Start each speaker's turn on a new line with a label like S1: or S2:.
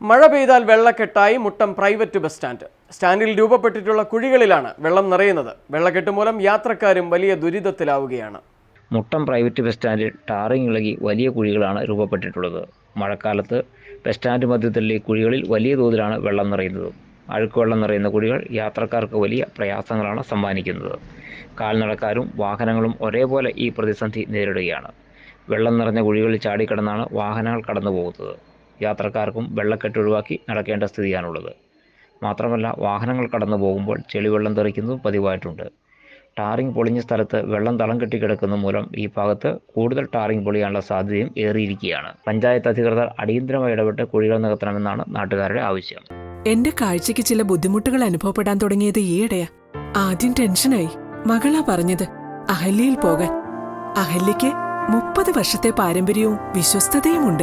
S1: മഴ പെയ്താൽ വെള്ളക്കെട്ടായി മുട്ടം പ്രൈവറ്റ് ബസ് സ്റ്റാൻഡ്. സ്റ്റാൻഡിൽ രൂപപ്പെട്ടിട്ടുള്ള കുഴികളിലാണ് വെള്ളം നിറയുന്നത്. വെള്ളക്കെട്ട് മൂലം യാത്രക്കാരും വലിയ ദുരിതത്തിലാവുകയാണ്.
S2: മുട്ടം പ്രൈവറ്റ് ബസ് സ്റ്റാൻഡിൽ ടാറിങ് ഇളകി വലിയ കുഴികളാണ് രൂപപ്പെട്ടിട്ടുള്ളത്. മഴക്കാലത്ത് ബസ് സ്റ്റാൻഡ് മധ്യത്തിലെ കുഴികളിൽ വലിയ തോതിലാണ് വെള്ളം നിറയുന്നത്. അഴുക്ക് വെള്ളം നിറയുന്ന കുഴികൾ യാത്രക്കാർക്ക് വലിയ പ്രയാസങ്ങളാണ് സമ്മാനിക്കുന്നത്. കാൽനടക്കാരും വാഹനങ്ങളും ഒരേപോലെ ഈ പ്രതിസന്ധി നേരിടുകയാണ്. വെള്ളം നിറഞ്ഞ കുഴികളിൽ ചാടിക്കിടന്നാണ് വാഹനങ്ങൾ കടന്നു പോകുന്നത് യാത്രക്കാർക്കും വെള്ളക്കെട്ട് ഒഴിവാക്കി നടക്കേണ്ട സ്ഥിതിയാണുള്ളത്. മാത്രമല്ല വാഹനങ്ങൾ കടന്നു പോകുമ്പോൾ ചെളിവെള്ളം തെറിക്കുന്നതും പതിവായിട്ടുണ്ട്. ടാറിംഗ് പൊളിഞ്ഞ സ്ഥലത്ത് വെള്ളം തളം കെട്ടിക്കിടക്കുന്ന മൂലം ഈ ഭാഗത്ത് കൂടുതൽ ടാറിംഗ് പൊളിയാനുള്ള സാധ്യതയും ഏറിയിരിക്കുകയാണ്. പഞ്ചായത്ത് അധികൃതർ അടിയന്തരമായി ഇടപെട്ട് കുഴികൾ നികത്തണമെന്നാണ് നാട്ടുകാരുടെ ആവശ്യം.
S3: എന്റെ കാഴ്ചയ്ക്ക് ചില ബുദ്ധിമുട്ടുകൾ അനുഭവപ്പെടാൻ തുടങ്ങിയത് ഈയിടെയാ. ആദ്യം ടെൻഷനായി. മകളാ പറഞ്ഞത് അഹല്യയിൽ പോകാൻ. അഹല്യയ്ക്ക് മുപ്പത് വർഷത്തെ പാരമ്പര്യവും വിശ്വസ്തതയുമുണ്ട്.